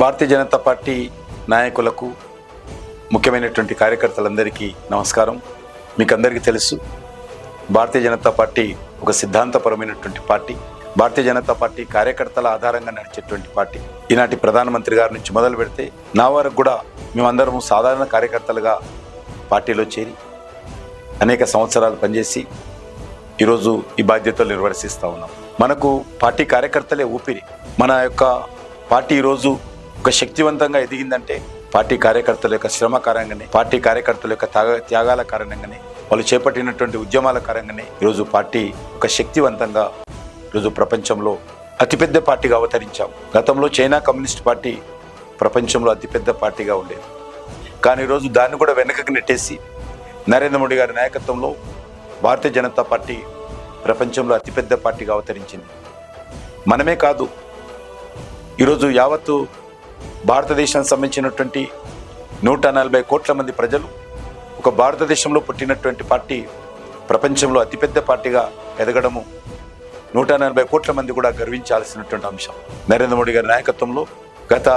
భారతీయ Janata party నాయకులకు ముఖ్యమైనటువంటి కార్యకర్తలందరికీ నమస్కారం. మీకు అందరికీ తెలుసు భారతీయ జనతా పార్టీ ఒక సిద్ధాంతపరమైనటువంటి పార్టీ. భారతీయ జనతా పార్టీ కార్యకర్తల ఆధారంగా నడిచేటువంటి పార్టీ. ఈనాటి ప్రధానమంత్రి గారి నుంచి మొదలు పెడితే నా వరకు కూడా మేమందరం సాధారణ కార్యకర్తలుగా పార్టీలో చేరి అనేక సంవత్సరాలు పనిచేసి ఈరోజు ఈ బాధ్యతలు నిర్వర్తిస్తూ ఉన్నాం. మనకు పార్టీ కార్యకర్తలే ఊపిరి. మన యొక్క పార్టీ ఈరోజు ఒక శక్తివంతంగా ఎదిగిందంటే పార్టీ కార్యకర్తల యొక్క శ్రమ కారణంగానే పార్టీ కార్యకర్తల యొక్క త్యాగాల కారణంగానే వాళ్ళు చేపట్టినటువంటి ఉద్యమాల కారణంగానే ఈరోజు పార్టీ ఒక శక్తివంతంగా ఈరోజు ప్రపంచంలో అతిపెద్ద పార్టీగా అవతరించాం. గతంలో చైనా కమ్యూనిస్ట్ పార్టీ ప్రపంచంలో అతిపెద్ద పార్టీగా ఉండేది. కానీ ఈరోజు దాన్ని కూడా వెనకకి నెట్టేసి నరేంద్ర మోడీ గారి నాయకత్వంలో భారతీయ జనతా పార్టీ ప్రపంచంలో అతిపెద్ద పార్టీగా అవతరించింది. మనమే కాదు ఈరోజు యావత్తు భారతదేశానికి సంబంధించినటువంటి నూట నలభై కోట్ల మంది ప్రజలు ఒక భారతదేశంలో పుట్టినటువంటి పార్టీ ప్రపంచంలో అతిపెద్ద పార్టీగా ఎదగడము నూట నలభై కోట్ల మంది కూడా గర్వించాల్సినటువంటి అంశం. నరేంద్ర మోడీ గారి నాయకత్వంలో గత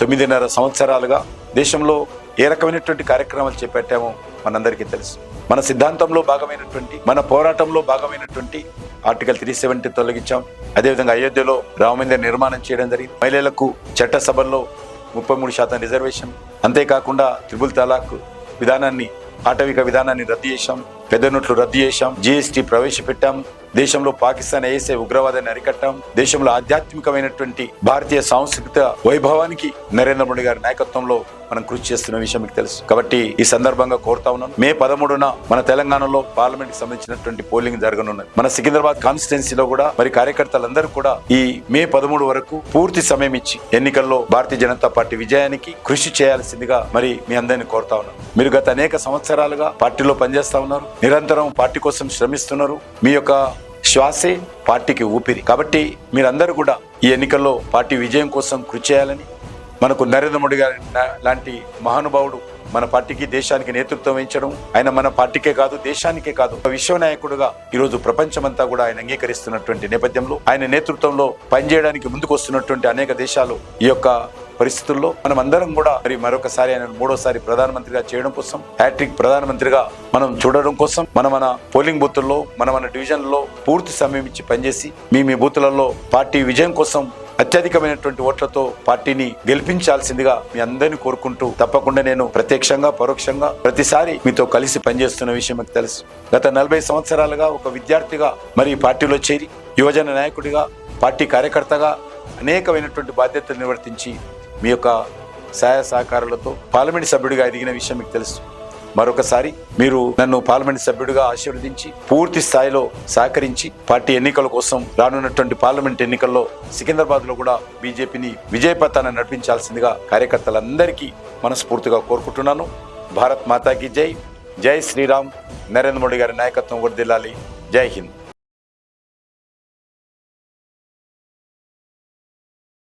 తొమ్మిదిన్నర సంవత్సరాలుగా దేశంలో ఏ రకమైనటువంటి కార్యక్రమాలు చేపట్టామో మనందరికీ తెలుసు. మన సిద్ధాంతంలో భాగమైనటువంటి మన పోరాటంలో భాగమైనటువంటి ఆర్టికల్ త్రీ సెవెంటీ తొలగించాం. అదేవిధంగా అయోధ్యలో రామమందిర నిర్మాణం చేయడం జరిగింది. మహిళలకు చట్టసభల్లో ముప్పై మూడు శాతం రిజర్వేషన్. అంతేకాకుండా త్రిబుల్ తలాక్ విధానాన్ని ఆటవిక విధానాన్ని రద్దు చేశాం. పెద్ద నోట్లు రద్దు చేశాం. జీఎస్టీ ప్రవేశపెట్టాం. దేశంలో పాకిస్తాన్ ఏసే ఉగ్రవాదాన్ని అరికట్టడం దేశంలో ఆధ్యాత్మికమైనటువంటి భారతీయ సాంస్కృతిక వైభవానికి నరేంద్ర మోడీ గారి నాయకత్వంలో మనం కృషి చేస్తున్న విషయం మీకు తెలుసు. కాబట్టి ఈ సందర్భంగా కోరుతా ఉన్నాను మే పదమూడున మన తెలంగాణలో పార్లమెంట్కి సంబంధించినటువంటి పోలింగ్ జరగనున్నది. మన సికింద్రాబాద్ కాన్స్టిట్యున్సీలో కూడా మరి కార్యకర్తలందరూ కూడా ఈ మే పదమూడు వరకు పూర్తి సమయం ఇచ్చి ఎన్నికల్లో భారతీయ జనతా పార్టీ విజయానికి కృషి చేయాల్సిందిగా మరి మీ అందరిని కోరుతా ఉన్నాను మీరు గత అనేక సంవత్సరాలుగా పార్టీలో పనిచేస్తా ఉన్నారు. నిరంతరం పార్టీ కోసం శ్రమిస్తున్నారు. మీ యొక్క శ్వాసే పార్టీకి ఊపిరి. కాబట్టి మీరందరూ కూడా ఈ ఎన్నికల్లో పార్టీ విజయం కోసం కృషి చేయాలని మనకు నరేంద్ర మోడీ గారి లాంటి మహానుభావుడు మన పార్టీకి దేశానికి నేతృత్వం వహించడం ఆయన మన పార్టీకే కాదు దేశానికే కాదు ఒక విశ్వ నాయకుడుగా ఈరోజు ప్రపంచమంతా కూడా ఆయన అంగీకరిస్తున్నటువంటి నేపథ్యంలో ఆయన నేతృత్వంలో పనిచేయడానికి ముందుకు వస్తున్నటువంటి అనేక దేశాలు ఈ యొక్క పరిస్థితుల్లో మనం అందరం కూడా మరి మరొకసారి ఆయన మూడోసారి ప్రధానమంత్రిగా చేయడం కోసం హ్యాట్రిక్ ప్రధానమంత్రిగా మనం చూడడం కోసం మన మన పోలింగ్ బూతుల్లో మన మన డివిజన్లో పూర్తి సమయం ఇచ్చి పనిచేసి మీ మీ బూతులలో పార్టీ విజయం కోసం అత్యధికమైనటువంటి ఓట్లతో పార్టీని గెలిపించాల్సిందిగా మీ అందరిని కోరుకుంటూ తప్పకుండా నేను ప్రత్యక్షంగా పరోక్షంగా ప్రతిసారి మీతో కలిసి పనిచేస్తున్న విషయం మీకు తెలుసు. గత నలభై సంవత్సరాలుగా ఒక విద్యార్థిగా మరి పార్టీలో చేరి యువజన నాయకుడిగా పార్టీ కార్యకర్తగా అనేకమైనటువంటి బాధ్యతలు నిర్వర్తించి మీ యొక్క సహాయ సహకారాలతో పార్లమెంట్ సభ్యుడిగా ఎదిగిన విషయం మీకు తెలుసు. మరొకసారి మీరు నన్ను పార్లమెంట్ సభ్యుడిగా ఆశీర్వదించి పూర్తి స్థాయిలో సహకరించి పార్టీ ఎన్నికల కోసం రానున్నటువంటి పార్లమెంట్ ఎన్నికల్లో సికింద్రాబాద్లో కూడా బీజేపీని విజయపథాన్ని నడిపించాల్సిందిగా కార్యకర్తలందరికీ మనస్ఫూర్తిగా కోరుకుంటున్నాను. భారత్ మాతాకి జై. జై శ్రీరామ్. నరేంద్ర మోడీ గారి నాయకత్వం వర్దిల్లాలి జై హింద్.